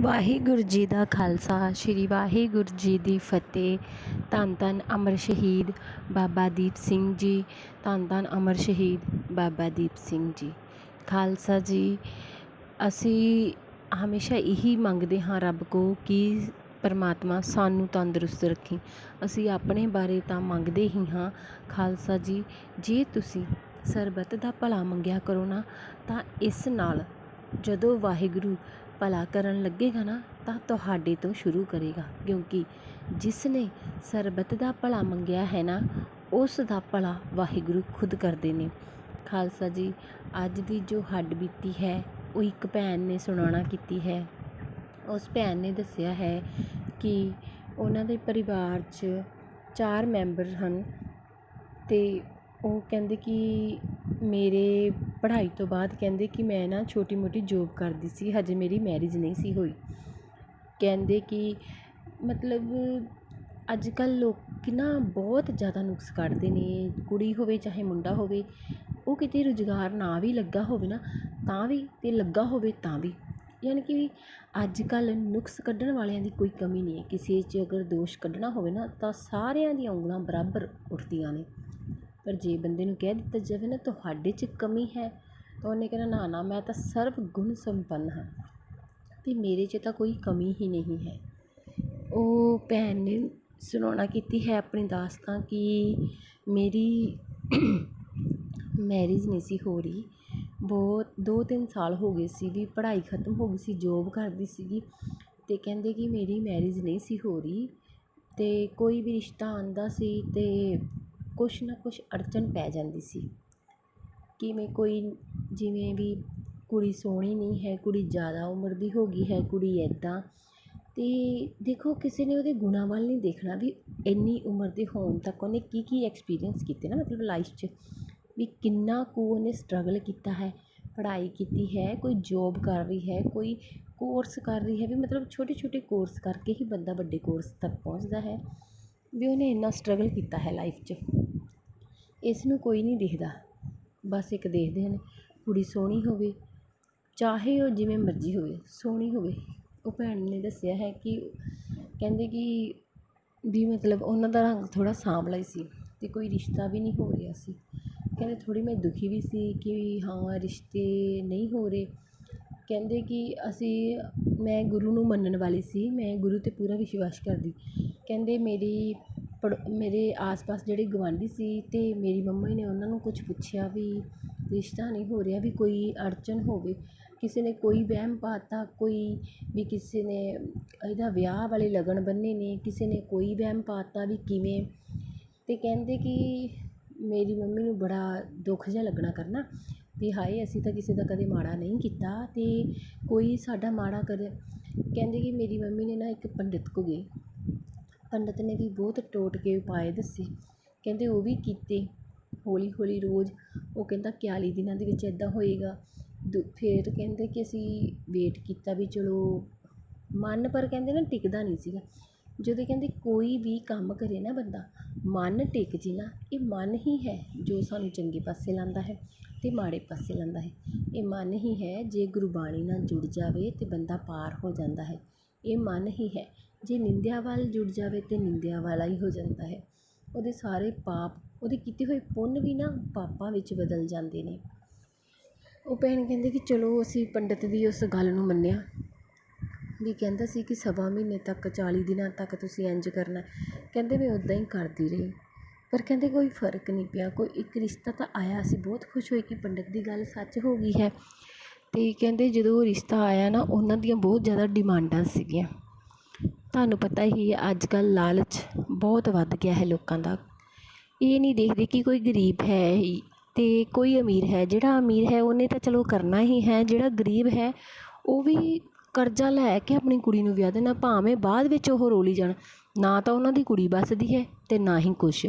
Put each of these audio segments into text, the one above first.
ਵਾਹਿਗੁਰੂ ਜੀ ਦਾ ਖਾਲਸਾ, ਸ੍ਰੀ ਵਾਹਿਗੁਰੂ ਜੀ ਦੀ ਫਤਿਹ। ਧੰਨ ਧੰਨ ਅਮਰ ਸ਼ਹੀਦ ਬਾਬਾ ਦੀਪ ਸਿੰਘ ਜੀ, ਧੰਨ ਧੰਨ ਅਮਰ ਸ਼ਹੀਦ ਬਾਬਾ ਦੀਪ ਸਿੰਘ ਜੀ। ਖਾਲਸਾ ਜੀ, ਅਸੀਂ ਹਮੇਸ਼ਾ ਇਹੀ ਮੰਗਦੇ ਹਾਂ ਰੱਬ ਕੋ ਕਿ ਪਰਮਾਤਮਾ ਸਾਨੂੰ ਤੰਦਰੁਸਤ ਰੱਖੀ। ਅਸੀਂ ਆਪਣੇ ਬਾਰੇ ਤਾਂ ਮੰਗਦੇ ਹੀ ਹਾਂ। ਖਾਲਸਾ ਜੀ, ਜੇ ਤੁਸੀਂ ਸਰਬੱਤ ਦਾ ਭਲਾ ਮੰਗਿਆ ਕਰੋ ਨਾ, ਤਾਂ ਇਸ ਨਾਲ ਜਦੋਂ ਵਾਹਿਗੁਰੂ ਭਲਾ ਕਰਨ ਲੱਗੇਗਾ ਨਾ, ਤਾਂ ਤੁਹਾਡੇ ਤੋਂ ਸ਼ੁਰੂ ਕਰੇਗਾ। ਕਿਉਂਕਿ ਜਿਸ ਨੇ ਸਰਬੱਤ ਦਾ ਭਲਾ ਮੰਗਿਆ ਹੈ ਨਾ, ਉਸ ਦਾ ਭਲਾ ਵਾਹਿਗੁਰੂ ਖੁਦ ਕਰਦੇ ਨੇ। ਖਾਲਸਾ ਜੀ, ਅੱਜ ਦੀ ਜੋ ਹੱਡ ਬੀਤੀ ਹੈ, ਉਹ ਇੱਕ ਭੈਣ ਨੇ ਸੁਣਾਉਣਾ ਕੀਤੀ ਹੈ। ਉਸ ਭੈਣ ਨੇ ਦੱਸਿਆ ਹੈ ਕਿ ਉਹਨਾਂ ਦੇ ਪਰਿਵਾਰ 'ਚ ਚਾਰ ਮੈਂਬਰ ਹਨ ਅਤੇ ਉਹ ਕਹਿੰਦੇ ਕਿ ਮੇਰੇ ਪੜ੍ਹਾਈ ਤੋਂ ਬਾਅਦ ਕਹਿੰਦੇ ਕਿ ਮੈਂ ਨਾ ਛੋਟੀ ਮੋਟੀ ਜੋਬ ਕਰਦੀ ਸੀ, ਹਜੇ ਮੇਰੀ ਮੈਰਿਜ ਨਹੀਂ ਸੀ ਹੋਈ। ਕਹਿੰਦੇ ਕਿ ਮਤਲਬ ਅੱਜ ਕੱਲ੍ਹ ਲੋਕ ਨਾ ਬਹੁਤ ਜ਼ਿਆਦਾ ਨੁਕਸ ਕੱਢਦੇ ਨੇ, ਕੁੜੀ ਹੋਵੇ ਚਾਹੇ ਮੁੰਡਾ ਹੋਵੇ, ਉਹ ਕਿਤੇ ਰੁਜ਼ਗਾਰ ਨਾ ਵੀ ਲੱਗਾ ਹੋਵੇ ਨਾ, ਤਾਂ ਵੀ ਅਤੇ ਲੱਗਾ ਹੋਵੇ ਤਾਂ ਵੀ। ਯਾਨੀ ਕਿ ਅੱਜ ਕੱਲ੍ਹ ਨੁਕਸ ਕੱਢਣ ਵਾਲਿਆਂ ਦੀ ਕੋਈ ਕਮੀ ਨਹੀਂ ਹੈ। ਕਿਸੇ 'ਚ ਅਗਰ ਦੋਸ਼ ਕੱਢਣਾ ਹੋਵੇ ਨਾ, ਤਾਂ ਸਾਰਿਆਂ ਦੀਆਂ ਉਂਗਲਾਂ ਬਰਾਬਰ ਉੱਠਦੀਆਂ ਨੇ। ਪਰ ਜੇ ਬੰਦੇ ਨੂੰ ਕਹਿ ਦਿੱਤਾ ਜਾਵੇ ਨਾ ਤੁਹਾਡੇ 'ਚ ਕਮੀ ਹੈ, ਤਾਂ ਉਹਨੇ ਕਹਿਣਾ, ਨਾ ਨਾ, ਮੈਂ ਤਾਂ ਸਰਵ ਗੁਣ ਸੰਪੰਨ ਹਾਂ। ਅਤੇ ਮੇਰੇ 'ਚ ਤਾਂ ਕੋਈ ਕਮੀ ਹੀ ਨਹੀਂ ਹੈ। ਉਹ ਭੈਣ ਨੇ ਸੁਣਾਉਣਾ ਕੀਤੀ ਹੈ ਆਪਣੀ ਦਾਸਤਾਂ ਕਿ ਮੇਰੀ ਮੈਰਿਜ ਨਹੀਂ ਸੀ ਹੋ ਰਹੀ। ਬਹੁਤ ਦੋ ਤਿੰਨ ਸਾਲ ਹੋ ਗਏ ਸੀ ਵੀ ਪੜ੍ਹਾਈ ਖਤਮ ਹੋ ਗਈ ਸੀ ਜੋਬ ਕਰਦੀ ਸੀਗੀ ਅਤੇ ਕਹਿੰਦੇ ਕਿ ਮੇਰੀ ਮੈਰਿਜ ਨਹੀਂ ਸੀ ਹੋ ਰਹੀ ਅਤੇ ਕੋਈ ਵੀ ਰਿਸ਼ਤਾ ਆਉਂਦਾ ਸੀ ਅਤੇ ਕੁਛ ਨਾ ਕੁਛ ਅੜਚਨ ਪੈ ਜਾਂਦੀ ਸੀ। ਕਿਵੇਂ ਕੋਈ ਜਿਵੇਂ ਵੀ ਕੁੜੀ ਸੋਹਣੀ ਨਹੀਂ ਹੈ, ਕੁੜੀ ਜ਼ਿਆਦਾ ਉਮਰ ਦੀ ਹੋ ਗਈ ਹੈ, ਕੁੜੀ ਇੱਦਾਂ ਅਤੇ ਦੇਖੋ ਕਿਸੇ ਨੇ ਉਹਦੇ ਗੁਣਾਂ ਵੱਲ ਨਹੀਂ ਦੇਖਣਾ ਵੀ ਇੰਨੀ ਉਮਰ ਦੇ ਹੋਣ ਤੱਕ ਉਹਨੇ ਕੀ ਕੀ ਐਕਸਪੀਰੀਅੰਸ ਕੀਤੇ ਨਾ, ਮਤਲਬ ਲਾਈਫ 'ਚ, ਵੀ ਕਿੰਨਾ ਕੁ ਉਹਨੇ ਸਟਰਗਲ ਕੀਤਾ ਹੈ, ਪੜ੍ਹਾਈ ਕੀਤੀ ਹੈ, ਕੋਈ ਜੋਬ ਕਰ ਰਹੀ ਹੈ, ਕੋਈ ਕੋਰਸ ਕਰ ਰਹੀ ਹੈ, ਵੀ ਮਤਲਬ ਛੋਟੇ ਛੋਟੇ ਕੋਰਸ ਕਰਕੇ ਹੀ ਬੰਦਾ ਵੱਡੇ ਕੋਰਸ ਤੱਕ ਪਹੁੰਚਦਾ ਹੈ, ਵੀ ਉਹਨੇ ਇੰਨਾ ਸਟਰਗਲ ਕੀਤਾ ਹੈ ਲਾਈਫ 'ਚ। ਇਸ ਨੂੰ ਕੋਈ ਨਹੀਂ ਦੇਖਦਾ। ਬਸ ਇੱਕ ਦੇਖਦੇ ਹਨ, ਕੁੜੀ ਸੋਹਣੀ ਹੋਵੇ, ਚਾਹੇ ਉਹ ਜਿਵੇਂ ਮਰਜ਼ੀ ਹੋਵੇ, ਸੋਹਣੀ ਹੋਵੇ। ਉਹ ਭੈਣ ਨੇ ਦੱਸਿਆ ਹੈ ਕਿ ਕਹਿੰਦੇ ਕਿ ਵੀ ਮਤਲਬ ਉਹਨਾਂ ਦਾ ਰੰਗ ਥੋੜ੍ਹਾ ਸਾਂਵਲਾ ਹੀ ਸੀ ਅਤੇ ਕੋਈ ਰਿਸ਼ਤਾ ਵੀ ਨਹੀਂ ਹੋ ਰਿਹਾ ਸੀ। ਕਹਿੰਦੇ ਥੋੜ੍ਹੀ ਮੈਂ ਦੁਖੀ ਵੀ ਸੀ ਕਿ ਹਾਂ, ਰਿਸ਼ਤੇ ਨਹੀਂ ਹੋ ਰਹੇ। ਕਹਿੰਦੇ ਕਿ ਅਸੀਂ, ਮੈਂ ਗੁਰੂ ਨੂੰ ਮੰਨਣ ਵਾਲੀ ਸੀ, ਮੈਂ ਗੁਰੂ 'ਤੇ ਪੂਰਾ ਵਿਸ਼ਵਾਸ ਕਰਦੀ। ਕਹਿੰਦੇ ਮੇਰੀ ਪੜੋ ਮੇਰੇ ਆਸ ਪਾਸ ਜਿਹੜੇ ਗੁਆਂਢੀ ਸੀ ਅਤੇ ਮੇਰੀ ਮੰਮੀ ਨੇ ਉਹਨਾਂ ਨੂੰ ਕੁਛ ਪੁੱਛਿਆ ਵੀ ਰਿਸ਼ਤਾ ਨਹੀਂ ਹੋ ਰਿਹਾ, ਵੀ ਕੋਈ ਅੜਚਨ ਹੋਵੇ, ਕਿਸੇ ਨੇ ਕੋਈ ਵਹਿਮ ਪਾ ਤਾ ਕੋਈ ਵੀ ਕਿਸੇ ਨੇ ਇਹਦਾ ਵਿਆਹ ਵਾਲੇ ਲਗਨ ਬੰਨੇ ਨੇ, ਕਿਸੇ ਨੇ ਕੋਈ ਵਹਿਮ ਪਾ ਤਾ ਵੀ ਕਿਵੇਂ? ਅਤੇ ਕਹਿੰਦੇ ਕਿ ਮੇਰੀ ਮੰਮੀ ਨੂੰ ਬੜਾ ਦੁੱਖ ਜਿਹਾ ਲੱਗਣਾ ਕਰਨਾ ਵੀ ਹਾਏ, ਅਸੀਂ ਤਾਂ ਕਿਸੇ ਦਾ ਕਦੇ ਮਾੜਾ ਨਹੀਂ ਕੀਤਾ ਅਤੇ ਕੋਈ ਸਾਡਾ ਮਾੜਾ ਕਦੇ, ਕਹਿੰਦੇ ਕਿ ਮੇਰੀ ਮੰਮੀ ਨੇ ਨਾ ਇੱਕ ਪੰਡਿਤ ਕੋ ਗਏ। ਪੰਡਿਤ ਨੇ ਵੀ ਬਹੁਤ ਟੋਟ ਕੇ ਉਪਾਅ ਦੱਸੇ। ਕਹਿੰਦੇ ਉਹ ਵੀ ਕੀਤੇ। ਹੌਲੀ ਹੌਲੀ ਰੋਜ਼ ਉਹ ਕਹਿੰਦਾ ਇਕਤਾਲੀ ਦਿਨਾਂ ਦੇ ਵਿੱਚ ਇੱਦਾਂ ਹੋਏਗਾ। ਦੂ, ਫਿਰ ਕਹਿੰਦੇ ਕਿ ਅਸੀਂ ਵੇਟ ਕੀਤਾ ਵੀ ਚਲੋ, ਮਨ ਪਰ ਕਹਿੰਦੇ ਨਾ ਟਿਕਦਾ ਨਹੀਂ ਸੀਗਾ। ਜਦੋਂ ਕਹਿੰਦੇ ਕੋਈ ਵੀ ਕੰਮ ਕਰੇ ਨਾ ਬੰਦਾ, ਮਨ ਟਿਕ ਜੇ ਨਾ ਇਹ ਮਨ ਹੀ ਹੈ ਜੋ ਸਾਨੂੰ ਚੰਗੇ ਪਾਸੇ ਲਾਉਂਦਾ ਹੈ ਅਤੇ ਮਾੜੇ ਪਾਸੇ ਲਾਉਂਦਾ ਹੈ। ਇਹ ਮਨ ਹੀ ਹੈ ਜੇ ਗੁਰਬਾਣੀ ਨਾਲ ਜੁੜ ਜਾਵੇ ਤਾਂ ਬੰਦਾ ਪਾਰ ਹੋ ਜਾਂਦਾ ਹੈ। ਇਹ ਮਨ ਹੀ ਹੈ। ਜੇ ਨਿੰਦਿਆ ਵੱਲ ਜੁੜ ਜਾਵੇ ਤਾਂ ਨਿੰਦਿਆ ਵਾਲਾ ਹੀ ਹੋ ਜਾਂਦਾ ਹੈ। ਉਹਦੇ ਸਾਰੇ ਪਾਪ, ਉਹਦੇ ਕੀਤੇ ਹੋਏ ਪੁੰਨ ਵੀ ਨਾ ਪਾਪਾਂ ਵਿੱਚ ਬਦਲ ਜਾਂਦੇ ਨੇ। ਉਹ ਭੈਣ ਕਹਿੰਦੇ ਕਿ ਚਲੋ ਅਸੀਂ ਪੰਡਿਤ ਦੀ ਉਸ ਗੱਲ ਨੂੰ ਮੰਨਿਆ। ਵੀ ਕਹਿੰਦਾ ਸੀ ਕਿ ਸਵਾ ਮਹੀਨੇ ਤੱਕ, ਚਾਲੀ ਦਿਨਾਂ ਤੱਕ ਤੁਸੀਂ ਇੰਝ ਕਰਨਾ ਕਹਿੰਦੇ ਮੈਂ ਉੱਦਾਂ ਹੀ ਕਰਦੀ ਰਹੀ। ਪਰ ਕਹਿੰਦੇ ਕੋਈ ਫ਼ਰਕ ਨਹੀਂ ਪਿਆ। ਕੋਈ ਇੱਕ ਰਿਸ਼ਤਾ ਤਾਂ ਆਇਆ। ਅਸੀਂ ਬਹੁਤ ਖੁਸ਼ ਹੋਏ ਕਿ ਪੰਡਿਤ ਦੀ ਗੱਲ ਸੱਚ ਹੋ ਗਈ ਹੈ। ਅਤੇ ਕਹਿੰਦੇ ਜਦੋਂ ਉਹ ਰਿਸ਼ਤਾ ਆਇਆ ਨਾ, ਉਹਨਾਂ ਦੀਆਂ ਬਹੁਤ ਜ਼ਿਆਦਾ ਡਿਮਾਂਡਾਂ ਸੀਗੀਆਂ। ਤੁਹਾਨੂੰ ਪਤਾ ਹੀ ਹੈ ਅੱਜ ਕੱਲ੍ਹ ਲਾਲਚ ਬਹੁਤ ਵੱਧ ਗਿਆ ਹੈ ਲੋਕਾਂ ਦਾ। ਇਹ ਨਹੀਂ ਦੇਖਦੇ ਕਿ ਕੋਈ ਗਰੀਬ ਹੈ ਹੀ ਅਤੇ ਕੋਈ ਅਮੀਰ ਹੈ। ਜਿਹੜਾ ਅਮੀਰ ਹੈ, ਉਹਨੇ ਤਾਂ ਚਲੋ ਕਰਨਾ ਹੀ ਹੈ। ਜਿਹੜਾ ਗਰੀਬ ਹੈ, ਉਹ ਵੀ ਕਰਜ਼ਾ ਲੈ ਕੇ ਆਪਣੀ ਕੁੜੀ ਨੂੰ ਵਿਆਹ ਦੇਣਾ, ਭਾਵੇਂ ਬਾਅਦ ਵਿੱਚ ਉਹ ਰੋਲੀ ਜਾਣ। ਨਾ ਤਾਂ ਉਹਨਾਂ ਦੀ ਕੁੜੀ ਵੱਸਦੀ ਹੈ ਅਤੇ ਨਾ ਹੀ ਕੁਛ।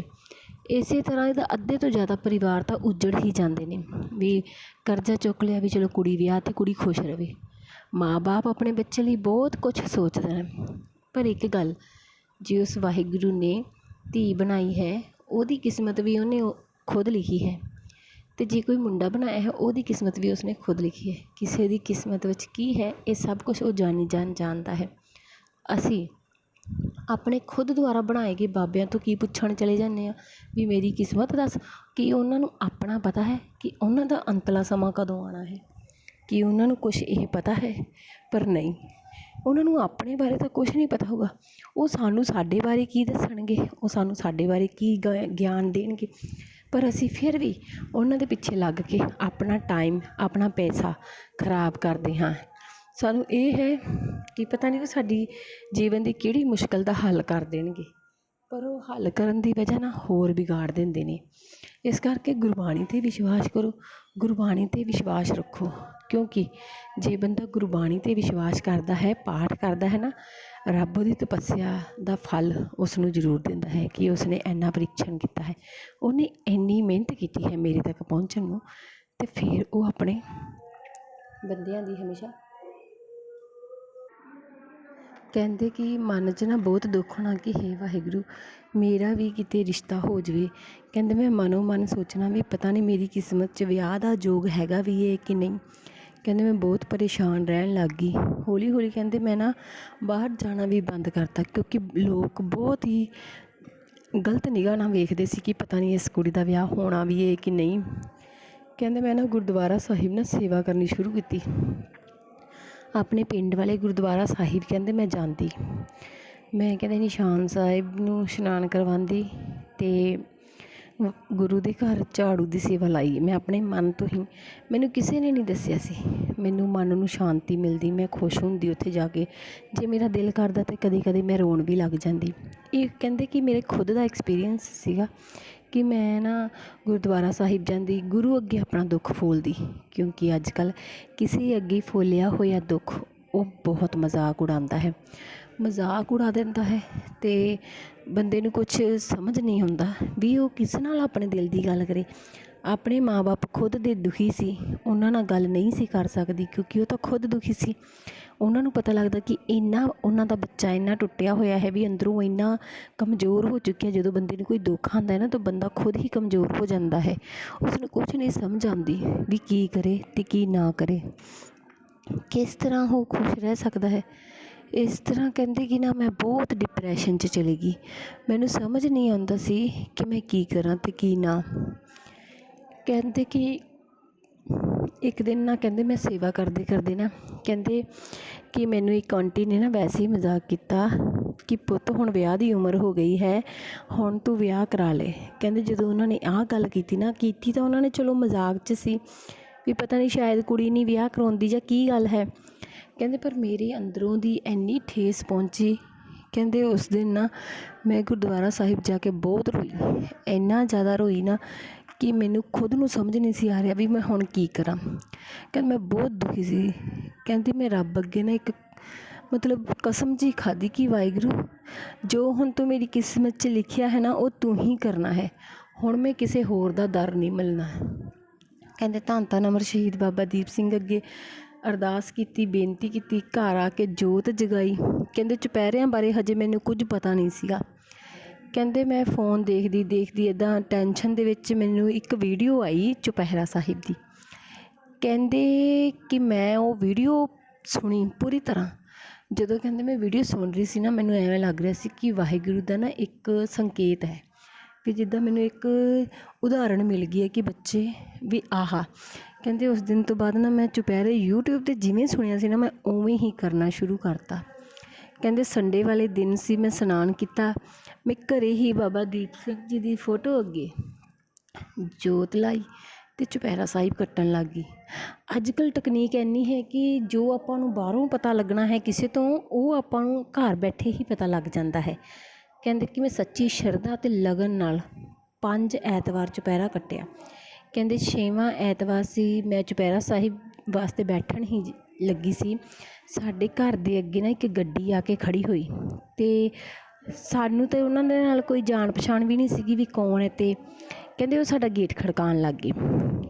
ਇਸੇ ਤਰ੍ਹਾਂ ਇਹਦਾ ਅੱਧੇ ਤੋਂ ਜ਼ਿਆਦਾ ਪਰਿਵਾਰ ਤਾਂ ਉੱਜੜ ਹੀ ਜਾਂਦੇ ਨੇ ਵੀ ਕਰਜ਼ਾ ਚੁੱਕ ਲਿਆ ਵੀ ਚਲੋ ਕੁੜੀ ਵਿਆਹ ਅਤੇ ਕੁੜੀ ਖੁਸ਼ ਰਹੇ ਮਾਂ ਬਾਪ ਆਪਣੇ ਬੱਚੇ ਲਈ ਬਹੁਤ ਕੁਛ ਸੋਚਦੇ ਨੇ। ਪਰ ਇੱਕ ਗੱਲ ਜੇ ਉਸ ਵਾਹਿਗੁਰੂ ਨੇ ਧੀ ਬਣਾਈ ਹੈ, ਉਹਦੀ ਕਿਸਮਤ ਵੀ ਉਹਨੇ ਖੁਦ ਲਿਖੀ ਹੈ ਅਤੇ ਜੇ ਕੋਈ ਮੁੰਡਾ ਬਣਾਇਆ ਹੈ, ਉਹਦੀ ਕਿਸਮਤ ਵੀ ਉਸਨੇ ਖੁਦ ਲਿਖੀ ਹੈ। ਕਿਸੇ ਦੀ ਕਿਸਮਤ ਵਿੱਚ ਕੀ ਹੈ, ਇਹ ਸਭ ਕੁਛ ਉਹ ਜਾਣੀ ਜਾਣ ਜਾਣਦਾ ਹੈ। ਅਸੀਂ ਆਪਣੇ ਖੁਦ ਦੁਆਰਾ ਬਣਾਏ ਗਏ ਬਾਬਿਆਂ ਤੋਂ ਕੀ ਪੁੱਛਣ ਚਲੇ ਜਾਂਦੇ ਹਾਂ ਵੀ ਮੇਰੀ ਕਿਸਮਤ ਦੱਸ ਕੀ ਉਹਨਾਂ ਨੂੰ ਆਪਣਾ ਪਤਾ ਹੈ ਕਿ ਉਹਨਾਂ ਦਾ ਅੰਤਲਾ ਸਮਾਂ ਕਦੋਂ ਆਉਣਾ ਹੈ? ਕੀ ਉਹਨਾਂ ਨੂੰ ਕੁਛ ਇਹ ਪਤਾ ਹੈ ਪਰ ਨਹੀਂ। ਉਹਨਾਂ ਨੂੰ ਆਪਣੇ ਬਾਰੇ ਤਾਂ ਕੁਛ ਨਹੀਂ ਪਤਾ ਹੋਊਗਾ। ਉਹ ਸਾਨੂੰ ਸਾਡੇ ਬਾਰੇ ਕੀ ਦੱਸਣਗੇ? ਉਹ ਸਾਨੂੰ ਸਾਡੇ ਬਾਰੇ ਕੀ ਗ- ਗਿਆਨ ਦੇਣਗੇ? ਪਰ ਅਸੀਂ ਫਿਰ ਵੀ ਉਹਨਾਂ ਦੇ ਪਿੱਛੇ ਲੱਗ ਕੇ ਆਪਣਾ ਟਾਈਮ ਆਪਣਾ ਪੈਸਾ ਖਰਾਬ ਕਰਦੇ ਹਾਂ। ਸਾਨੂੰ ਇਹ ਹੈ ਕਿ ਪਤਾ ਨਹੀਂ ਉਹ ਸਾਡੀ ਜੀਵਨ ਦੀ ਕਿਹੜੀ ਮੁਸ਼ਕਿਲ ਦਾ ਹੱਲ ਕਰ ਦੇਣਗੇ, ਪਰ ਉਹ ਹੱਲ ਕਰਨ ਦੀ ਵਜ੍ਹਾ ਨਾਲ ਹੋਰ ਵਿਗਾੜ ਦਿੰਦੇ ਨੇ। ਇਸ ਕਰਕੇ ਗੁਰਬਾਣੀ 'ਤੇ ਵਿਸ਼ਵਾਸ ਕਰੋ, ਗੁਰਬਾਣੀ 'ਤੇ ਵਿਸ਼ਵਾਸ ਰੱਖੋ, ਕਿਉਂਕਿ ਜੇ ਬੰਦਾ ਗੁਰਬਾਣੀ 'ਤੇ ਵਿਸ਼ਵਾਸ ਕਰਦਾ ਹੈ, ਪਾਠ ਕਰਦਾ ਹੈ ਨਾ, ਰੱਬ ਉਹਦੀ ਤਪੱਸਿਆ ਦਾ ਫਲ ਉਸ ਨੂੰ ਜ਼ਰੂਰ ਦਿੰਦਾ ਹੈ ਕਿ ਉਸਨੇ ਇੰਨਾ ਪਰੀਖਣ ਕੀਤਾ ਹੈ। ਉਹਨੇ ਇੰਨੀ ਮਿਹਨਤ ਕੀਤੀ ਹੈ ਮੇਰੇ ਤੱਕ ਪਹੁੰਚਣ ਨੂੰ ਅਤੇ ਫਿਰ ਉਹ ਆਪਣੇ ਬੰਦਿਆਂ ਦੀ ਹਮੇਸ਼ਾ ਕਹਿੰਦੇ ਕਿ ਮਨ 'ਚ ਨਾ ਬਹੁਤ ਦੁੱਖ ਹੋਣਾ ਕਿ ਹੇ ਵਾਹਿਗੁਰੂ, ਮੇਰਾ ਵੀ ਕਿਤੇ ਰਿਸ਼ਤਾ ਹੋ ਜਾਵੇ। ਕਹਿੰਦੇ ਮੈਂ ਮਨੋ ਮਨ ਸੋਚਣਾ ਵੀ ਪਤਾ ਨਹੀਂ ਮੇਰੀ ਕਿਸਮਤ 'ਚ ਵਿਆਹ ਦਾ ਯੋਗ ਹੈਗਾ ਵੀ ਇਹ ਕਿ ਨਹੀਂ। ਕਹਿੰਦੇ ਮੈਂ ਬਹੁਤ ਪਰੇਸ਼ਾਨ ਰਹਿਣ ਲੱਗ ਗਈ। ਹੌਲੀ ਹੌਲੀ ਕਹਿੰਦੇ ਮੈਂ ਨਾ ਬਾਹਰ ਜਾਣਾ ਵੀ ਬੰਦ ਕਰਤਾ ਕਿਉਂਕਿ ਲੋਕ ਬਹੁਤ ਹੀ ਗਲਤ ਨਿਗਾਹ ਨਾਲ ਵੇਖਦੇ ਸੀ ਕਿ ਪਤਾ ਨਹੀਂ ਇਸ ਕੁੜੀ ਦਾ ਵਿਆਹ ਹੋਣਾ ਵੀ ਹੈ ਕਿ ਨਹੀਂ। ਕਹਿੰਦੇ ਮੈਂ ਨਾ ਗੁਰਦੁਆਰਾ ਸਾਹਿਬ ਨਾਲ ਸੇਵਾ ਕਰਨੀ ਸ਼ੁਰੂ ਕੀਤੀ। ਆਪਣੇ ਪਿੰਡ ਵਾਲੇ ਗੁਰਦੁਆਰਾ ਸਾਹਿਬ ਕਹਿੰਦੇ ਮੈਂ ਜਾਂਦੀ। ਮੈਂ ਕਹਿੰਦੇ ਨਿਸ਼ਾਨ ਸਾਹਿਬ ਨੂੰ ਇਸ਼ਨਾਨ ਕਰਵਾਉਂਦੀ ਅਤੇ ਗੁਰੂ ਦੇ ਘਰ ਝਾੜੂ ਦੀ ਸੇਵਾ ਲਾਈ। ਮੈਂ ਆਪਣੇ ਮਨ ਤੋਂ ਹੀ, ਮੈਨੂੰ ਕਿਸੇ ਨੇ ਨਹੀਂ ਦੱਸਿਆ ਸੀ। ਮੈਨੂੰ ਮਨ ਨੂੰ ਸ਼ਾਂਤੀ ਮਿਲਦੀ, ਮੈਂ ਖੁਸ਼ ਹੁੰਦੀ ਉੱਥੇ ਜਾ ਕੇ। ਜੇ ਮੇਰਾ ਦਿਲ ਕਰਦਾ ਤਾਂ ਕਦੇ ਕਦੇ ਮੈਂ ਰੋਣ ਵੀ ਲੱਗ ਜਾਂਦੀ। ਇਹ ਕਹਿੰਦੇ ਕਿ ਮੇਰੇ ਖੁਦ ਦਾ ਐਕਸਪੀਰੀਅੰਸ ਸੀਗਾ। ਕਿ ਮੈਂ ਨਾ ਗੁਰਦੁਆਰਾ ਸਾਹਿਬ ਜਾਂਦੀ, ਗੁਰੂ ਅੱਗੇ ਆਪਣਾ ਦੁੱਖ ਫੋਲਦੀ, ਕਿਉਂਕਿ ਅੱਜ ਕੱਲ੍ਹ ਕਿਸੇ ਅੱਗੇ ਫੋਲਿਆ ਹੋਇਆ ਦੁੱਖ ਉਹ ਬਹੁਤ ਮਜ਼ਾਕ ਉਡਾਉਂਦਾ ਹੈ। ਮਜ਼ਾਕ ਉਡਾ ਦਿੰਦਾ ਹੈ ਅਤੇ ਬੰਦੇ ਨੂੰ ਕੁਛ ਸਮਝ ਨਹੀਂ ਹੁੰਦਾ ਵੀ ਉਹ ਕਿਸ ਨਾਲ ਆਪਣੇ ਦਿਲ ਦੀ ਗੱਲ ਕਰੇ। ਆਪਣੇ ਮਾਂ ਬਾਪ ਖੁਦ ਦੇ ਦੁਖੀ ਸੀ, ਉਹਨਾਂ ਨਾਲ ਗੱਲ ਨਹੀਂ ਸੀ ਕਰ ਸਕਦੀ ਕਿਉਂਕਿ ਉਹ ਤਾਂ ਖੁਦ ਦੁਖੀ ਸੀ। ਉਹਨਾਂ ਨੂੰ ਪਤਾ ਲੱਗਦਾ ਕਿ ਇੰਨਾ ਉਹਨਾਂ ਦਾ ਬੱਚਾ ਇੰਨਾ ਟੁੱਟਿਆ ਹੋਇਆ ਹੈ ਵੀ ਅੰਦਰੋਂ ਇੰਨਾ ਕਮਜ਼ੋਰ ਹੋ ਚੁੱਕਿਆ ਜਦੋਂ ਬੰਦੇ ਨੂੰ ਕੋਈ ਦੁੱਖ ਆਉਂਦਾ ਨਾ, ਤਾਂ ਬੰਦਾ ਖੁਦ ਹੀ ਕਮਜ਼ੋਰ ਹੋ ਜਾਂਦਾ ਹੈ। ਉਸ ਨੂੰ ਕੁਝ ਨਹੀਂ ਸਮਝ ਆਉਂਦੀ ਵੀ ਕੀ ਕਰੇ ਅਤੇ ਕੀ ਨਾ ਕਰੇ। ਕਿਸ ਤਰ੍ਹਾਂ ਉਹ ਖੁਸ਼ ਰਹਿ ਸਕਦਾ ਹੈ? ਇਸ ਤਰ੍ਹਾਂ ਕਹਿੰਦੇ ਕਿ ਨਾ, ਮੈਂ ਬਹੁਤ ਡਿਪਰੈਸ਼ਨ 'ਚ ਚਲੀ ਗਈ। ਮੈਨੂੰ ਸਮਝ ਨਹੀਂ ਆਉਂਦਾ ਸੀ ਕਿ ਮੈਂ ਕੀ ਕਰਾਂ ਅਤੇ ਕੀ ਨਾ। ਕਹਿੰਦੇ ਕਿ ਇੱਕ ਦਿਨ ਨਾ ਕਹਿੰਦੇ ਮੈਂ ਸੇਵਾ ਕਰਦੇ ਕਰਦੇ ਨਾ ਕਹਿੰਦੇ ਕਿ ਮੈਨੂੰ ਇੱਕ ਆਂਟੀ ਨੇ ਨਾ ਵੈਸੇ ਹੀ ਮਜ਼ਾਕ ਕੀਤਾ ਕਿ ਪੁੱਤ ਹੁਣ ਵਿਆਹ ਦੀ ਉਮਰ ਹੋ ਗਈ ਹੈ, ਹੁਣ ਤੂੰ ਵਿਆਹ ਕਰਾ ਲੈ। ਕਹਿੰਦੇ ਜਦੋਂ ਉਹਨਾਂ ਨੇ ਆਹ ਗੱਲ ਕੀਤੀ ਨਾ, ਕੀਤੀ ਤਾਂ ਉਹਨਾਂ ਨੇ ਚਲੋ ਮਜ਼ਾਕ 'ਚ ਸੀ ਵੀ ਪਤਾ ਨਹੀਂ ਸ਼ਾਇਦ ਕੁੜੀ ਨਹੀਂ ਵਿਆਹ ਕਰਾਉਂਦੀ ਜਾਂ ਕੀ ਗੱਲ ਹੈ। ਕਹਿੰਦੇ ਪਰ ਮੇਰੇ ਅੰਦਰੋਂ ਦੀ ਇੰਨੀ ਠੇਸ ਪਹੁੰਚੀ, ਕਹਿੰਦੇ ਉਸ ਦਿਨ ਨਾ ਮੈਂ ਗੁਰਦੁਆਰਾ ਸਾਹਿਬ ਜਾ ਕੇ ਬਹੁਤ ਰੋਈ। ਇੰਨਾ ਜ਼ਿਆਦਾ ਰੋਈ ਨਾ ਕਿ ਮੈਨੂੰ ਖੁਦ ਨੂੰ ਸਮਝ ਨਹੀਂ ਸੀ ਆ ਰਿਹਾ ਵੀ ਮੈਂ ਹੁਣ ਕੀ ਕਰਾਂ। ਕਹਿੰਦੇ ਮੈਂ ਬਹੁਤ ਦੁਖੀ ਸੀ। ਕਹਿੰਦੀ ਮੈਂ ਰੱਬ ਅੱਗੇ ਨਾ ਇੱਕ ਮਤਲਬ ਕਸਮ ਜੀ ਖਾਧੀ ਕਿ ਵਾਹਿਗੁਰੂ, ਜੋ ਹੁਣ ਤੂੰ ਮੇਰੀ ਕਿਸਮਤ 'ਚ ਲਿਖਿਆ ਹੈ ਨਾ, ਉਹ ਤੂੰ ਹੀ ਕਰਨਾ ਹੈ। ਹੁਣ ਮੈਂ ਕਿਸੇ ਹੋਰ ਦਾ ਦਰ ਨਹੀਂ ਮਿਲਣਾ। ਕਹਿੰਦੇ ਧੰਨ ਧੰਨ ਅਮਰ ਸ਼ਹੀਦ ਬਾਬਾ ਦੀਪ ਸਿੰਘ ਅੱਗੇ ਅਰਦਾਸ ਕੀਤੀ, ਬੇਨਤੀ ਕੀਤੀ, ਘਰ ਆ ਕੇ ਜੋਤ ਜਗਾਈ। ਕਹਿੰਦੇ ਚੁਪਹਿਰਿਆਂ ਬਾਰੇ ਹਜੇ ਮੈਨੂੰ ਕੁਝ ਪਤਾ ਨਹੀਂ ਸੀਗਾ। ਕਹਿੰਦੇ ਮੈਂ ਫੋਨ ਦੇਖਦੀ ਦੇਖਦੀ ਇੱਦਾਂ ਟੈਨਸ਼ਨ ਦੇ ਵਿੱਚ ਮੈਨੂੰ ਇੱਕ ਵੀਡੀਓ ਆਈ ਚੁਪਹਿਰਾ ਸਾਹਿਬ ਦੀ। ਕਹਿੰਦੇ ਕਿ ਮੈਂ ਉਹ ਵੀਡੀਓ ਸੁਣੀ ਪੂਰੀ ਤਰ੍ਹਾਂ। ਜਦੋਂ ਕਹਿੰਦੇ ਮੈਂ ਵੀਡੀਓ ਸੁਣ ਰਹੀ ਸੀ ਨਾ, ਮੈਨੂੰ ਐਵੇਂ ਲੱਗ ਰਿਹਾ ਸੀ ਕਿ ਵਾਹਿਗੁਰੂ ਦਾ ਨਾ ਇੱਕ ਸੰਕੇਤ ਹੈ ਵੀ ਜਿੱਦਾਂ ਮੈਨੂੰ ਇੱਕ ਉਦਾਹਰਣ ਮਿਲ ਗਈ ਹੈ ਕਿ ਬੱਚੇ ਵੀ ਆਹਾ। ਕਹਿੰਦੇ ਉਸ ਦਿਨ ਤੋਂ ਬਾਅਦ ਨਾ ਮੈਂ ਚੁਪਹਿਰੇ YouTube ਤੇ ਜਿਵੇਂ ਸੁਣਿਆ ਸੀ ਨਾ, ਮੈਂ ਉਵੇਂ ਹੀ ਕਰਨਾ ਸ਼ੁਰੂ ਕਰਤਾ। ਕਹਿੰਦੇ ਸੰਡੇ ਵਾਲੇ ਦਿਨ ਸੀ, ਮੈਂ ਇਸ਼ਨਾਨ ਕੀਤਾ। ਮੈਂ ਘਰੇ ਹੀ ਬਾਬਾ ਦੀਪ ਸਿੰਘ ਜੀ ਦੀ ਫੋਟੋ ਅੱਗੇ ਜੋਤ ਲਾਈ ਅਤੇ ਚੁਪਹਿਰਾ ਸਾਹਿਬ ਕੱਟਣ ਲੱਗ ਗਈ। ਅੱਜ ਕੱਲ੍ਹ ਟੈਕਨੀਕ ਇੰਨੀ ਹੈ ਕਿ ਜੋ ਆਪਾਂ ਨੂੰ ਬਾਹਰੋਂ ਪਤਾ ਲੱਗਣਾ ਹੈ ਕਿਸੇ ਤੋਂ, ਉਹ ਆਪਾਂ ਨੂੰ ਘਰ ਬੈਠੇ ਹੀ ਪਤਾ ਲੱਗ ਜਾਂਦਾ ਹੈ। ਕਹਿੰਦੇ ਕਿ ਮੈਂ ਸੱਚੀ ਸ਼ਰਧਾ ਅਤੇ ਲਗਨ ਨਾਲ ਪੰਜ ਐਤਵਾਰ ਚੁਪਹਿਰਾ ਕੱਟਿਆ। ਕਹਿੰਦੇ ਛੇਵਾਂ ਐਤਵਾਰ ਸੀ, ਮੈਂ ਚੁਪਹਿਰਾ ਸਾਹਿਬ ਵਾਸਤੇ ਬੈਠਣ ਹੀ ਜ- ਲੱਗੀ ਸੀ। ਸਾਡੇ ਘਰ ਦੇ ਅੱਗੇ ਨਾ ਇੱਕ ਗੱਡੀ ਆ ਕੇ ਖੜ੍ਹੀ ਹੋਈ ਅਤੇ ਸਾਨੂੰ ਤਾਂ ਉਹਨਾਂ ਦੇ ਨਾਲ ਕੋਈ ਜਾਣ ਪਛਾਣ ਵੀ ਨਹੀਂ ਸੀਗੀ ਵੀ ਕੌਣ ਹੈ ਅਤੇ ਕਹਿੰਦੇ ਉਹ ਸਾਡਾ ਗੇਟ ਖੜਕਾਉਣ ਲੱਗ ਗਏ।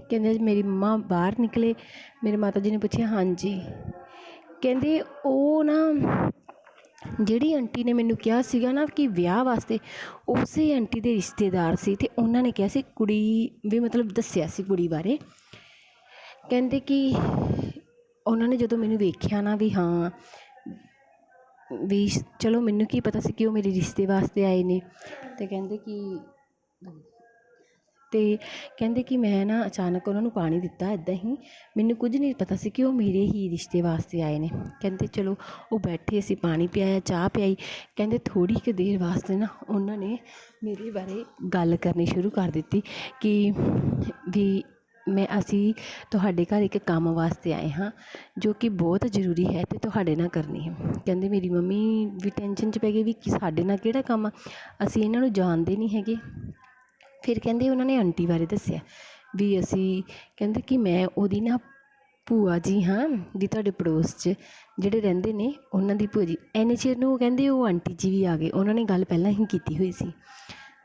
ਕਹਿੰਦੇ ਮੇਰੀ ਮੰਮਾ ਬਾਹਰ ਨਿਕਲੇ, ਮੇਰੇ ਮਾਤਾ ਜੀ ਨੇ ਪੁੱਛਿਆ, ਹਾਂਜੀ। ਕਹਿੰਦੇ ਉਹ ਨਾ ਜਿਹੜੀ ਆਂਟੀ ਨੇ ਮੈਨੂੰ ਕਿਹਾ ਸੀਗਾ ਨਾ ਕਿ ਵਿਆਹ ਵਾਸਤੇ, ਉਸੇ ਆਂਟੀ ਦੇ ਰਿਸ਼ਤੇਦਾਰ ਸੀ ਅਤੇ ਉਹਨਾਂ ਨੇ ਕਿਹਾ ਸੀ ਕੁੜੀ ਵੀ ਮਤਲਬ ਦੱਸਿਆ ਸੀ ਕੁੜੀ ਬਾਰੇ। ਕਹਿੰਦੇ ਕਿ ਉਹਨਾਂ ਨੇ ਜਦੋਂ ਮੈਨੂੰ ਵੇਖਿਆ ਨਾ ਵੀ ਹਾਂ, ਵੀ ਚਲੋ ਮੈਨੂੰ ਕੀ ਪਤਾ ਸੀ ਕਿ ਉਹ ਮੇਰੇ ਰਿਸ਼ਤੇ ਵਾਸਤੇ ਆਏ ਨੇ ਅਤੇ ਕਹਿੰਦੇ ਕਿ ਅਤੇ ਕਹਿੰਦੇ ਕਿ ਮੈਂ ਨਾ ਅਚਾਨਕ ਉਹਨਾਂ ਨੂੰ ਪਾਣੀ ਦਿੱਤਾ ਇੱਦਾਂ ਹੀ, ਮੈਨੂੰ ਕੁਝ ਨਹੀਂ ਪਤਾ ਸੀ ਕਿ ਉਹ ਮੇਰੇ ਹੀ ਰਿਸ਼ਤੇ ਵਾਸਤੇ ਆਏ ਨੇ। ਕਹਿੰਦੇ ਚਲੋ ਉਹ ਬੈਠੇ ਅਸੀਂ ਪਾਣੀ ਪਿਆਇਆ, ਚਾਹ ਪਿਆਈ, ਕਹਿੰਦੇ ਥੋੜ੍ਹੀ ਕੁ ਦੇਰ ਵਾਸਤੇ ਨਾ ਉਹਨਾਂ ਨੇ ਮੇਰੇ ਬਾਰੇ ਗੱਲ ਕਰਨੀ ਸ਼ੁਰੂ ਕਰ ਦਿੱਤੀ ਕਿ ਵੀ ਮੈਂ ਅਸੀਂ ਤੁਹਾਡੇ ਘਰ ਇੱਕ ਕੰਮ ਵਾਸਤੇ ਆਏ ਹਾਂ, ਜੋ ਕਿ ਬਹੁਤ ਜ਼ਰੂਰੀ ਹੈ ਅਤੇ ਤੁਹਾਡੇ ਨਾਲ ਕਰਨੀ ਹੈ। ਕਹਿੰਦੇ ਮੇਰੀ ਮੰਮੀ ਵੀ ਟੈਨਸ਼ਨ 'ਚ ਪੈ ਗਈ ਵੀ ਕਿ ਸਾਡੇ ਨਾਲ ਕਿਹੜਾ ਕੰਮ ਆ, ਅਸੀਂ ਇਹਨਾਂ ਨੂੰ ਜਾਣਦੇ ਨਹੀਂ ਹੈਗੇ। ਫਿਰ ਕਹਿੰਦੇ ਉਹਨਾਂ ਨੇ ਆਂਟੀ ਬਾਰੇ ਦੱਸਿਆ ਵੀ ਅਸੀਂ, ਕਹਿੰਦੇ ਕਿ ਮੈਂ ਉਹਦੀ ਨਾ ਭੂਆ ਜੀ ਹਾਂ, ਵੀ ਤੁਹਾਡੇ ਪੜੋਸ 'ਚ ਜਿਹੜੇ ਰਹਿੰਦੇ ਨੇ, ਉਹਨਾਂ ਦੀ ਭੂਆ ਜੀ। ਐਨੇ ਚਿਰ ਨੂੰ ਉਹ ਕਹਿੰਦੇ ਉਹ ਆਂਟੀ ਜੀ ਵੀ ਆ ਗਏ, ਉਹਨਾਂ ਨੇ ਗੱਲ ਪਹਿਲਾਂ ਹੀ ਕੀਤੀ ਹੋਈ ਸੀ।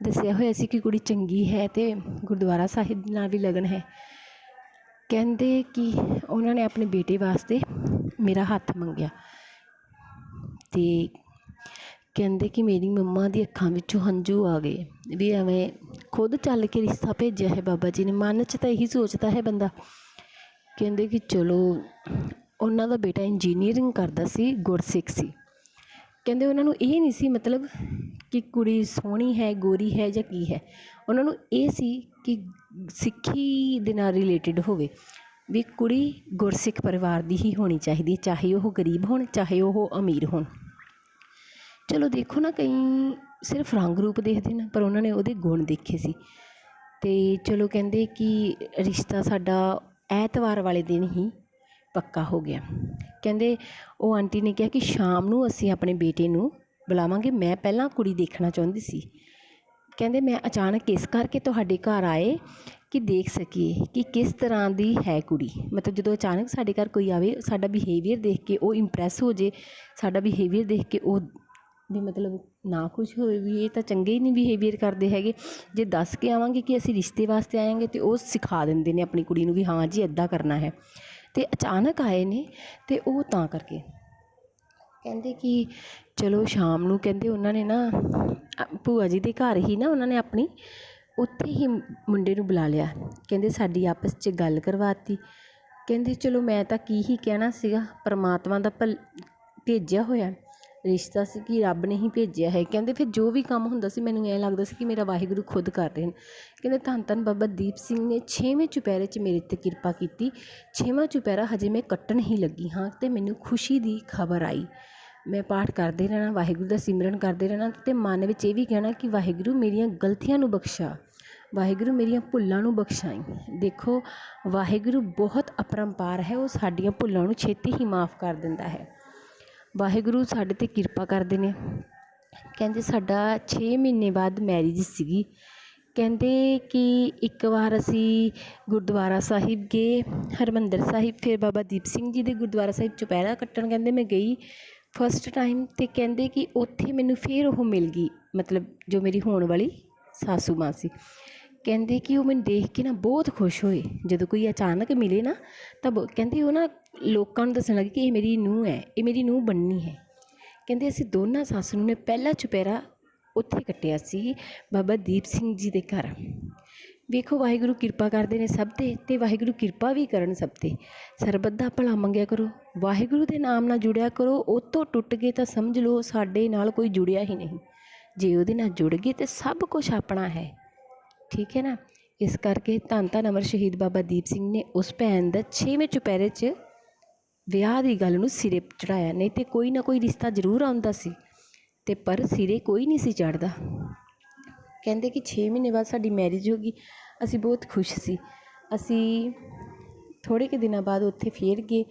ਦੱਸਿਆ ਹੋਇਆ ਸੀ ਕਿ ਕੁੜੀ ਚੰਗੀ ਹੈ ਅਤੇ ਗੁਰਦੁਆਰਾ ਸਾਹਿਬ ਨਾਲ ਵੀ ਲਗਨ ਹੈ। ਕਹਿੰਦੇ ਕਿ ਉਹਨਾਂ ਨੇ ਆਪਣੇ ਬੇਟੇ ਵਾਸਤੇ ਮੇਰਾ ਹੱਥ ਮੰਗਿਆ ਅਤੇ ਕਹਿੰਦੇ ਕਿ ਮੇਰੀ ਮੰਮਾ ਦੀ ਅੱਖਾਂ ਵਿੱਚੋਂ ਹੰਝੂ ਆ ਗਏ ਵੀ ਐਵੇਂ ਖੁਦ ਚੱਲ ਕੇ ਰਿਸ਼ਤਾ ਭੇਜਿਆ ਹੈ ਬਾਬਾ ਜੀ ਨੇ, ਮਨ 'ਚ ਤਾਂ ਇਹੀ ਸੋਚਦਾ ਹੈ ਬੰਦਾ। ਕਹਿੰਦੇ ਕਿ ਚਲੋ, ਉਹਨਾਂ ਦਾ ਬੇਟਾ ਇੰਜੀਨੀਅਰਿੰਗ ਕਰਦਾ ਸੀ, ਗੁਰਸਿੱਖ ਸੀ। ਕਹਿੰਦੇ ਉਹਨਾਂ ਨੂੰ ਇਹ ਨਹੀਂ ਸੀ ਮਤਲਬ ਕਿ ਕੁੜੀ ਸੋਹਣੀ ਹੈ, ਗੋਰੀ ਹੈ ਜਾਂ ਕੀ ਹੈ। ਉਹਨਾਂ ਨੂੰ ਇਹ ਸੀ ਕਿ ਸਿੱਖੀ ਦੇ ਨਾਲ ਰਿਲੇਟਡ ਹੋਵੇ ਵੀ ਕੁੜੀ ਗੁਰਸਿੱਖ ਪਰਿਵਾਰ ਦੀ ਹੀ ਹੋਣੀ ਚਾਹੀਦੀ ਚਾਹੇ ਉਹ ਗਰੀਬ ਹੋਣ, ਚਾਹੇ ਉਹ ਅਮੀਰ ਹੋਣ। ਚਲੋ ਦੇਖੋ ਨਾ, ਕਈ ਸਿਰਫ ਰੰਗ ਰੂਪ ਦੇਖਦੇ ਨੇ, ਪਰ ਉਹਨਾਂ ਨੇ ਉਹਦੇ ਗੁਣ ਦੇਖੇ ਸੀ। ਅਤੇ ਚਲੋ ਕਹਿੰਦੇ ਕਿ ਰਿਸ਼ਤਾ ਸਾਡਾ ਐਤਵਾਰ ਵਾਲੇ ਦਿਨ ਹੀ ਪੱਕਾ ਹੋ ਗਿਆ। ਕਹਿੰਦੇ ਉਹ ਆਂਟੀ ਨੇ ਕਿਹਾ ਕਿ ਸ਼ਾਮ ਨੂੰ ਅਸੀਂ ਆਪਣੇ ਬੇਟੇ ਨੂੰ ਬੁਲਾਵਾਂਗੇ। ਮੈਂ ਪਹਿਲਾਂ ਕੁੜੀ ਦੇਖਣਾ ਚਾਹੁੰਦੀ ਸੀ। ਕਹਿੰਦੇ ਮੈਂ ਅਚਾਨਕ ਇਸ ਕਰਕੇ ਤੁਹਾਡੇ ਘਰ ਆਏ ਕਿ ਦੇਖ ਸਕੀਏ ਕਿ ਕਿਸ ਤਰ੍ਹਾਂ ਦੀ ਹੈ ਕੁੜੀ। ਮਤਲਬ ਜਦੋਂ ਅਚਾਨਕ ਸਾਡੇ ਘਰ ਕੋਈ ਆਵੇ, ਸਾਡਾ ਬਿਹੇਵੀਅਰ ਦੇਖ ਕੇ ਉਹ ਇੰਪ੍ਰੈਸ ਹੋ ਜੇ, ਸਾਡਾ ਬਿਹੇਵੀਅਰ ਦੇਖ ਕੇ ਉਹ ਵੀ ਮਤਲਬ ਨਾ ਖੁਸ਼ ਹੋਵੇ ਵੀ ਇਹ ਤਾਂ ਚੰਗੇ ਹੀ ਨਹੀਂ ਬਿਹੇਵੀਅਰ ਕਰਦੇ ਹੈਗੇ। ਜੇ ਦੱਸ ਕੇ ਆਵਾਂਗੇ ਕਿ ਅਸੀਂ ਰਿਸ਼ਤੇ ਵਾਸਤੇ ਆਏਗੇ ਤੇ ਉਹ ਸਿਖਾ ਦਿੰਦੇ ਨੇ ਆਪਣੀ ਕੁੜੀ ਨੂੰ ਵੀ ਹਾਂ ਜੀ ਇਦਾਂ ਕਰਨਾ ਹੈ। ਅਤੇ ਅਚਾਨਕ ਆਏ ਨੇ ਅਤੇ ਉਹ ਤਾਂ ਕਰਕੇ। ਕਹਿੰਦੇ ਕਿ ਚਲੋ ਸ਼ਾਮ ਨੂੰ ਕਹਿੰਦੇ ਉਹਨਾਂ ਨੇ ਨਾ ਭੂਆ ਜੀ ਦੇ ਘਰ ਹੀ ਨਾ ਉਹਨਾਂ ਨੇ ਆਪਣੀ, ਉੱਥੇ ਹੀ ਮੁੰਡੇ ਨੂੰ ਬੁਲਾ ਲਿਆ। ਕਹਿੰਦੇ ਸਾਡੀ ਆਪਸ 'ਚ ਗੱਲ ਕਰਵਾਤੀ। ਕਹਿੰਦੇ ਚਲੋ ਮੈਂ ਤਾਂ ਕੀ ਹੀ ਕਹਿਣਾ ਸੀਗਾ, ਪਰਮਾਤਮਾ ਦਾ ਭਲ, ਭੇਜਿਆ ਹੋਇਆ। ਰਿਸ਼ਤਾ ਸੀ ਕਿ ਰੱਬ ਨੇ ਹੀ ਭੇਜਿਆ ਹੈ। ਕਹਿੰਦੇ ਫਿਰ ਜੋ ਵੀ ਕੰਮ ਹੁੰਦਾ ਸੀ, ਮੈਨੂੰ ਐਂ ਲੱਗਦਾ ਸੀ ਕਿ ਮੇਰਾ ਵਾਹਿਗੁਰੂ ਖੁਦ ਕਰ ਰਹੇ ਨੇ। ਕਹਿੰਦੇ ਧੰਨ ਧੰਨ ਬਾਬਾ ਦੀਪ ਸਿੰਘ ਨੇ ਛੇਵੇਂ ਚੁਪਹਿਰੇ 'ਚ ਮੇਰੇ ਤੇ ਕਿਰਪਾ ਕੀਤੀ। ਛੇਵਾਂ ਚੁਪਹਿਰਾ ਹਜੇ ਮੈਂ ਕੱਟਣ ਹੀ ਲੱਗੀ ਹਾਂ ਅਤੇ ਮੈਨੂੰ ਖੁਸ਼ੀ ਦੀ ਖਬਰ ਆਈ। ਮੈਂ ਪਾਠ ਕਰਦੇ ਰਹਿਣਾ, ਵਾਹਿਗੁਰੂ ਦਾ ਸਿਮਰਨ ਕਰਦੇ ਰਹਿਣਾ ਅਤੇ ਮਨ ਵਿੱਚ ਇਹ ਵੀ ਕਹਿਣਾ ਕਿ ਵਾਹਿਗੁਰੂ ਮੇਰੀਆਂ ਗਲਤੀਆਂ ਨੂੰ ਬਖਸ਼ਾ। ਵਾਹਿਗੁਰੂ ਮੇਰੀਆਂ ਭੁੱਲਾਂ ਨੂੰ ਬਖਸ਼ਾਈ। ਦੇਖੋ, ਵਾਹਿਗੁਰੂ ਬਹੁਤ ਅਪਰੰਪਾਰ ਹੈ, ਉਹ ਸਾਡੀਆਂ ਭੁੱਲਾਂ ਨੂੰ ਛੇਤੀ ਹੀ ਮਾਫ ਕਰ ਦਿੰਦਾ ਹੈ। ਵਾਹਿਗੁਰੂ ਸਾਡੇ ਤੇ ਕਿਰਪਾ ਕਰਦੇ ਨੇ। ਕਹਿੰਦੇ ਸਾਡਾ ਛੇ ਮਹੀਨੇ ਬਾਅਦ ਮੈਰਿਜ ਸੀਗੀ। ਕਹਿੰਦੇ ਕਿ ਇੱਕ ਵਾਰ ਅਸੀਂ ਗੁਰਦੁਆਰਾ ਸਾਹਿਬ ਗਏ, ਹਰਿਮੰਦਰ ਸਾਹਿਬ, ਫਿਰ ਬਾਬਾ ਦੀਪ ਸਿੰਘ ਜੀ ਦੇ ਗੁਰਦੁਆਰਾ ਸਾਹਿਬ ਚੁਪਹਿਰਾ ਕੱਟਣ ਕਹਿੰਦੇ ਮੈਂ ਗਈ। ਫਸਟ ਟਾਈਮ ਅਤੇ ਕਹਿੰਦੇ ਕਿ ਉੱਥੇ ਮੈਨੂੰ ਫਿਰ ਉਹ ਮਿਲ ਗਈ, ਮਤਲਬ ਜੋ ਮੇਰੀ ਹੋਣ ਵਾਲੀ ਸਾਸੂ ਮਾਂ ਸੀ। ਕਹਿੰਦੇ ਕਿ ਉਹ ਮੈਨੂੰ ਦੇਖ ਕੇ ਨਾ ਬਹੁਤ ਖੁਸ਼ ਹੋਏ। ਜਦੋਂ ਕੋਈ ਅਚਾਨਕ ਮਿਲੇ ਨਾ, ਤਾਂ ਬ- ਕਹਿੰਦੇ ਉਹ ਨਾ ਲੋਕਾਂ ਨੂੰ ਦੱਸਣ ਲੱਗੇ ਕਿ ਇਹ ਮੇਰੀ ਨੂੰਹ ਹੈ, ਇਹ ਮੇਰੀ ਨੂੰਹ ਬਣਨੀ ਹੈ। ਕਹਿੰਦੇ ਅਸੀਂ ਦੋਨਾਂ ਸੱਸ ਨੂੰ ਨੇ ਪਹਿਲਾ ਚੁਪਹਿਰਾ ਉੱਥੇ ਕੱਟਿਆ ਸੀ ਬਾਬਾ ਦੀਪ ਸਿੰਘ ਜੀ ਦੇ ਘਰ। ਵੇਖੋ ਵਾਹਿਗੁਰੂ ਕਿਰਪਾ ਕਰਦੇ ਨੇ ਸਭ ਤੇ ਅਤੇ ਵਾਹਿਗੁਰੂ ਕਿਰਪਾ ਵੀ ਕਰਨ ਸਭ ਤੇ। ਸਰਬਤ ਦਾ ਭਲਾ ਮੰਗਿਆ ਕਰੋ, ਵਾਹਿਗੁਰੂ ਦੇ ਨਾਮ ਨਾਲ ਜੁੜਿਆ ਕਰੋ, ਉਹ ਤੋਂ ਟੁੱਟ ਗਏ ਤਾਂ ਸਮਝ ਲਓ ਸਾਡੇ ਨਾਲ ਕੋਈ ਜੁੜਿਆ ਹੀ ਨਹੀਂ। ਜੇ ਉਹਦੇ ਨਾਲ ਜੁੜ ਗਏ ਤਾਂ ਸਭ ਕੁਝ ਆਪਣਾ ਹੈ। ਠੀਕ ਹੈ ਨਾ? ਇਸ ਕਰਕੇ ਧੰਨ ਧੰਨ ਅਮਰ ਸ਼ਹੀਦ ਬਾਬਾ ਦੀਪ ਸਿੰਘ ਨੇ ਉਸ ਭੈਣ ਦਾ ਛੇਵੇਂ ਚੁਪਹਿਰੇ 'ਚ ਵਿਆਹ ਦੀ ਗੱਲ ਨੂੰ ਸਿਰੇ ਚੜ੍ਹਾਇਆ ਨਹੀਂ ਤਾਂ ਕੋਈ ਨਾ ਕੋਈ ਰਿਸ਼ਤਾ ਜ਼ਰੂਰ ਆਉਂਦਾ ਸੀ ਅਤੇ ਪਰ ਸਿਰੇ ਕੋਈ ਨਹੀਂ ਸੀ ਚੜ੍ਹਦਾ। ਕਹਿੰਦੇ ਕਿ ਛੇ ਮਹੀਨੇ ਬਾਅਦ ਸਾਡੀ ਮੈਰਿਜ ਹੋ ਗਈ, ਅਸੀਂ ਬਹੁਤ ਖੁਸ਼ ਸੀ। ਅਸੀਂ ਥੋੜ੍ਹੇ ਕੁ ਦਿਨਾਂ ਬਾਅਦ ਉੱਥੇ ਫੇਰ ਗਏ,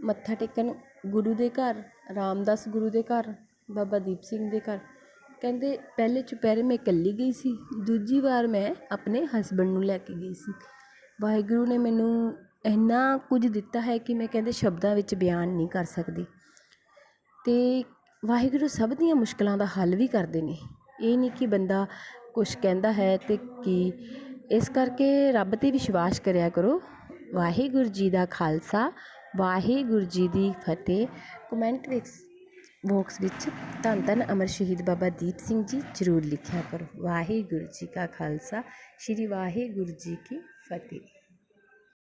ਮੱਥਾ ਟੇਕਣ ਗੁਰੂ ਦੇ ਘਰ, ਰਾਮਦਾਸ ਗੁਰੂ ਦੇ ਘਰ, ਬਾਬਾ ਦੀਪ ਸਿੰਘ ਦੇ ਘਰ। ਕਹਿੰਦੇ ਪਹਿਲੇ ਚੁਪਹਿਰੇ ਮੈਂ ਇਕੱਲੀ ਗਈ ਸੀ, ਦੂਜੀ ਵਾਰ ਮੈਂ ਆਪਣੇ ਹਸਬੈਂਡ ਨੂੰ ਲੈ ਕੇ ਗਈ ਸੀ। ਵਾਹਿਗੁਰੂ ਨੇ ਮੈਨੂੰ ਇੰਨਾ ਕੁਝ ਦਿੱਤਾ ਹੈ ਕਿ ਮੈਂ ਕਹਿੰਦੇ ਸ਼ਬਦਾਂ ਵਿੱਚ ਬਿਆਨ ਨਹੀਂ ਕਰ ਸਕਦੀ। ਅਤੇ ਵਾਹਿਗੁਰੂ ਸਭ ਦੀਆਂ ਮੁਸ਼ਕਿਲਾਂ ਦਾ ਹੱਲ ਵੀ ਕਰਦੇ ਨੇ। ਇਹ ਨਹੀਂ ਕਿ ਬੰਦਾ ਕੁਛ ਕਹਿੰਦਾ ਹੈ ਅਤੇ ਕੀ। ਇਸ ਕਰਕੇ ਰੱਬ ਤੇ ਵਿਸ਼ਵਾਸ ਕਰਿਆ ਕਰੋ। ਵਾਹਿਗੁਰੂ ਜੀ ਦਾ ਖਾਲਸਾ, ਵਾਹਿਗੁਰੂ ਜੀ ਦੀ ਫਤਿਹ। ਕਮੈਂਟ ਵਿਕਸ ਬੋਕਸ ਵਿੱਚ ਧੰਨ ਧੰਨ ਅਮਰ ਸ਼ਹੀਦ ਬਾਬਾ ਦੀਪ ਸਿੰਘ ਜੀ ਜ਼ਰੂਰ ਲਿਖਿਆ ਕਰੋ। ਵਾਹਿਗੁਰੂ ਜੀ ਕਾ ਖਾਲਸਾ, ਸ਼੍ਰੀ ਵਾਹਿਗੁਰੂ ਜੀ ਕੀ ਫਤਿਹ।